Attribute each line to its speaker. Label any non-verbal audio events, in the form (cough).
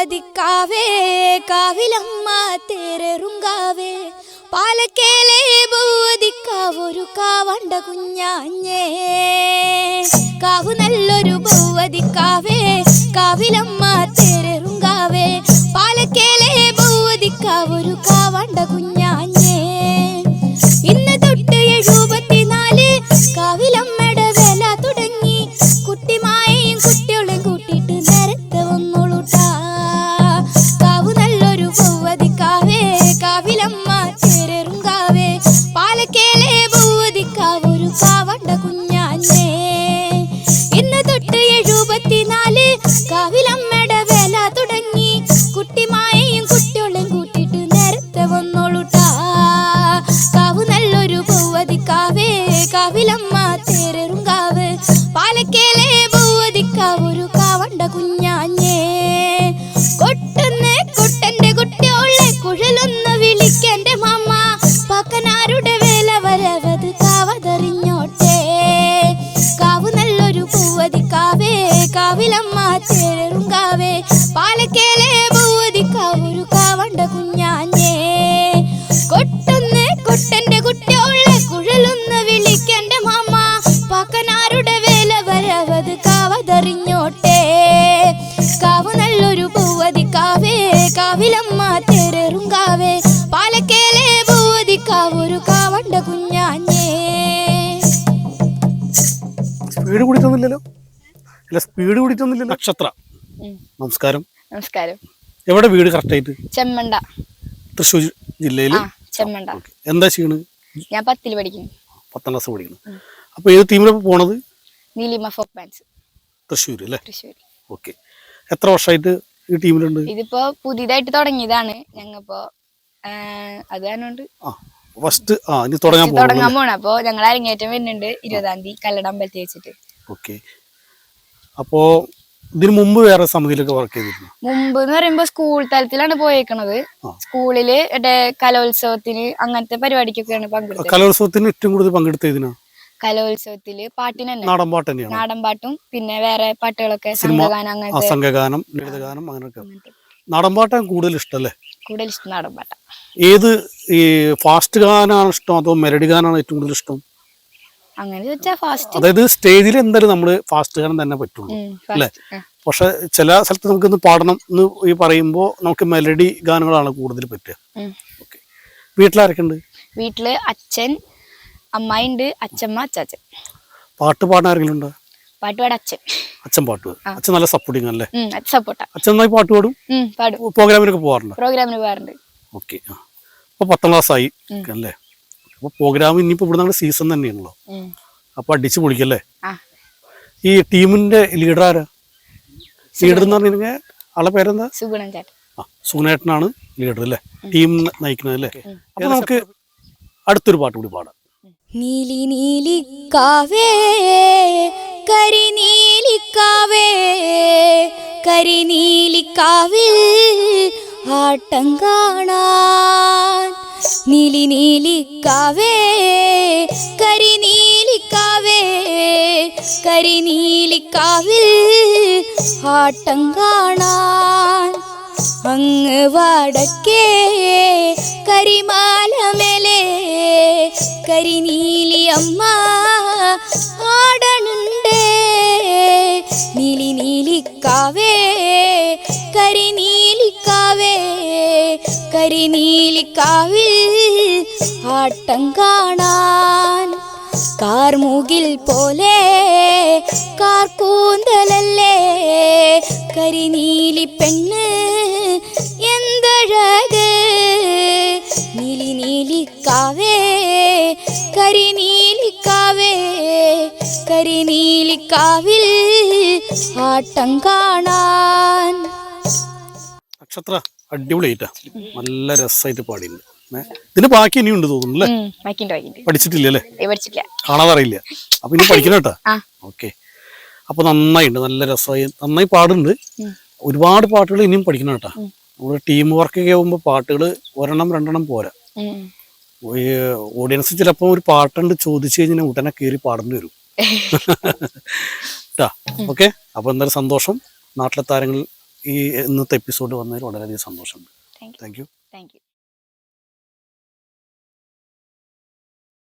Speaker 1: ഭൂവതിക്കാവേ കാവിലമ്മ തേരെറുങ്കാവേ പാലക്കേലെ ഭൂവതിക്കാവൊരു കാവണ്ട കുഞ്ഞാഞ്ഞേ. കാവു നല്ലൊരു ഭൂവതിക്കാവേ തുടങ്ങി. കൂട്ടിട്ട് നേരത്തെ വന്നോളൂട്ടാ. നല്ലൊരു കാവിലമ്മ പാലക്കേലെ കുഞ്ഞാഞ്ഞേ കാവിലമ്മ തേരുങ്കാവേ പാലക്കേലെ പൂവതിക്കാവൊരു കാവണ്ട കുഞ്ഞാഞ്ഞേ. കൊട്ടുന്നേ കൊട്ടന്റെ കുട്ടിയോളെ കുഴലൊന്ന് വിളിക്കന്റെ മാമ. പക്കനാരുടെ വേല വരവത് കാവതറിഞ്ഞോട്ടെ. കാവു നല്ലൊരു പൂവതിക്കാവേ കാവിലമ്മ തേരുങ്കാവേ പാലക്കേലെ പൂവതിക്കാവൊരു കാവണ്ട കുഞ്ഞാഞ്ഞേ.
Speaker 2: സ്പീഡ് കൂടിയിട്ടൊന്നുമില്ലല്ലോ അല്ല സ്പീഡ് കൂടിയിട്ടൊന്നുമില്ല നക്ഷത്ര. നമസ്കാരം.
Speaker 3: നമസ്കാരം.
Speaker 2: എവിടെ വീട് കറക്റ്റായിട്ട്
Speaker 3: ചെമ്മണ്ട.
Speaker 2: തൃശ്ശൂർ ജില്ലയിൽ
Speaker 3: ചെമ്മണ്ട.
Speaker 2: എന്താ ചെയ്യണ്?
Speaker 3: ഞാൻ പത്തിൽ പഠിക്കുന്നു.
Speaker 2: പത്താം ക്ലാസ് പഠിക്കണം അപ്പൊ ഏത് ടീമിലാണ് പോണത്?
Speaker 3: നീലിമ ഫോക്ക് ബാൻസ്
Speaker 2: തൃശ്ശൂർ അല്ലേ?
Speaker 3: തൃശ്ശൂർ
Speaker 2: ഓക്കെ എത്ര വർഷമായിട്ട് ഈ ടീമിലുണ്ട്
Speaker 3: ഇതിപ്പോ പുതിയതായിട്ട് തുടങ്ങിയതാണ്. ഞങ്ങപ്പോ അത് കാരണം
Speaker 2: ഫസ്റ്റ് ആ ഇനി തുടങ്ങാൻ പോകണം
Speaker 3: തുടങ്ങാൻ പോണ അപ്പൊ ഞങ്ങൾ അരങ്ങേറ്റം വരുന്നുണ്ട്. ഇരുപതാം തീയതി കല്ലട അമ്പലത്തിൽ വെച്ചിട്ട്.
Speaker 2: ഓക്കെ അപ്പോ ഇതിനു മുമ്പ് വേറെ സമിതിയിലൊക്കെ വർക്ക് ചെയ്തിരുന്നു?
Speaker 3: മുമ്പ് എന്ന് പറയുമ്പോ സ്കൂൾ തലത്തിലാണ് പോയേക്കണത്. സ്കൂളിൽ കലോത്സവത്തിന് അങ്ങനത്തെ പരിപാടിക്കൊക്കെയാണ് പങ്കെടുത്തത്.
Speaker 2: കലോത്സവത്തിന് ഏറ്റവും കൂടുതൽ പങ്കെടുത്ത
Speaker 3: കലോത്സവത്തിൽ പാട്ടിന്
Speaker 2: നാടൻ പാട്ട് തന്നെയാണ്?
Speaker 3: നാടൻ പാട്ടും പിന്നെ വേറെ പാട്ടുകളൊക്കെ അങ്ങനത്തെ
Speaker 2: സംഘഗാനം ലളിതഗാനം അങ്ങനെയൊക്കെ. നാടൻ പാട്ടാണ് കൂടുതൽ ഇഷ്ടമല്ലേ
Speaker 3: കൂടുതൽ ഇഷ്ടം നാടൻ പാട്ടാണ്
Speaker 2: ഏത് ഈ ഫാസ്റ്റ് ഗാനാണ് ഇഷ്ടം അതോ മെലഡി ഗാനാണ് ഏറ്റവും കൂടുതൽ ഇഷ്ടം?
Speaker 3: അങ്ങനെ ചോദിച്ചാ ഫാസ്റ്റ്
Speaker 2: അതായത് സ്റ്റേജിൽ എന്തായാലും നമ്മൾ ഫാസ്റ്റ് ഗാനം തന്നെ പറ്റുള്ളൂ അല്ലേ? പക്ഷെ ചില സ്ഥലത്ത് നമുക്ക് ഇന്ന് പാടണം എന്ന് ഈ പറയുമ്പോൾ നമുക്ക് മെലഡി ഗാനങ്ങളാണ് കൂടുതൽ പറ്റുക. ഓക്കെ വീട്ടിലാരൊക്കെ ഉണ്ട്
Speaker 3: വീട്ടിൽ അച്ഛൻ അമ്മായി ഉണ്ട് അച്ഛമ്മ അച്ചാച്ചൻ.
Speaker 2: പാട്ട് പാടാൻ ആരെങ്കിലും ഉണ്ടോ?
Speaker 3: പാട്ടുപാട് അച്ഛൻ.
Speaker 2: അച്ഛൻ പാട്ട് പാടും. അച്ഛൻ നല്ല സപ്പോർട്ടിങ് അല്ലേ?
Speaker 3: അച്ഛൻ സപ്പോർട്ടാ
Speaker 2: അച്ഛൻ നന്നായി പാട്ട് പാടും?
Speaker 3: ഉം പാടും.
Speaker 2: പ്രോഗ്രാമിനൊക്കെ പോകാറുണ്ട്?
Speaker 3: പ്രോഗ്രാമിന് പോകാറുണ്ട്.
Speaker 2: ഓക്കെ ആ. അപ്പോൾ പത്താം ക്ലാസ് ആയി. അല്ലേ? അപ്പോൾ പ്രോഗ്രാം ഇനിയിപ്പോ ഇവിടെ നമ്മുടെ സീസൺ തന്നെയാണല്ലോ. അപ്പൊ അടിച്ചു പൊളിക്കല്ലേ? ഈ ടീമിന്റെ ലീഡർ ആരാ? ലീഡർ എന്ന് പറഞ്ഞാൽ ആളെ പേരെന്താ? ആ സുഗുണേട്ടനാണ് ലീഡർ അല്ലേ? ടീം നയിക്കുന്നത് അല്ലേ? അപ്പൊ നമുക്ക് അടുത്തൊരു പാട്ട് കൂടി പാടാം.
Speaker 1: നീലി നീലി കാവേ കരി നീലി കാവേ കരി നീലി കാവിൽ ആട്ടം കാണാൻ നീലി നീലി കാവേ കരി നീലി കാവേ കരി നീലി കാവിൽ ആട്ടം കാണാൻ. അങ്ങ് വടക്കേ കരിമാല മേലെ കരിനീലി അമ്മ ആടണുണ്ട് നീലി നീലിക്കാവേ കരിനീലിക്കാവേ കരിനീലിക്കാവിൽ ആട്ടം കാണാൻ. കാർമുകിൽ പോലെ കാർക്കൂന്തലല്ലേ? കരിനീലി പെണ്ണ് എന്തഴക്? നീലി നീലിക്കാവേ കരിനീലിക്കാവേ കരിനീലിക്കാവിൽ ആട്ടം കാണാൻ.
Speaker 2: നക്ഷത്ര അടിപൊളിയായിട്ടാ നല്ല രസമായിട്ട് പാടിയിട്ടുണ്ട്? ഇതിന് ബാക്കി ഇനിയുണ്ട് തോന്നുന്നു അല്ലേ? പഠിച്ചിട്ടില്ല അല്ലേ?
Speaker 3: ഏ, പഠിച്ചിട്ടില്ല.
Speaker 2: കാണാതെ അറിയില്ല അപ്പൊ ഇനി പഠിക്കണം കേട്ടോ. ഓക്കെ. അപ്പൊ നന്നായിട്ടുണ്ട് നല്ല രസമായി നന്നായി പാടുന്നുണ്ട്. ഒരുപാട് പാട്ടുകൾ ഇനിയും പഠിക്കണം കേട്ടോ. നമ്മൾ ടീം വർക്ക് ഒക്കെ ആകുമ്പോൾ പാട്ടുകൾ ഒരെണ്ണം രണ്ടെണ്ണം പോരാ. ഓഡിയൻസ് ചിലപ്പോൾ ഒരു പാട്ടുണ്ട് ചോദിച്ചു കഴിഞ്ഞാൽ ഉടനെ കയറി പാടേണ്ടി വരും. (laughs) കേട്ടാ ഓക്കെ. അപ്പൊ എന്തായാലും സന്തോഷം. നാട്ടിലെ താരങ്ങൾ ഈ ഇന്നത്തെ എപ്പിസോഡ് വന്നതിൽ വളരെയധികം സന്തോഷമുണ്ട്. Thank you
Speaker 3: thank you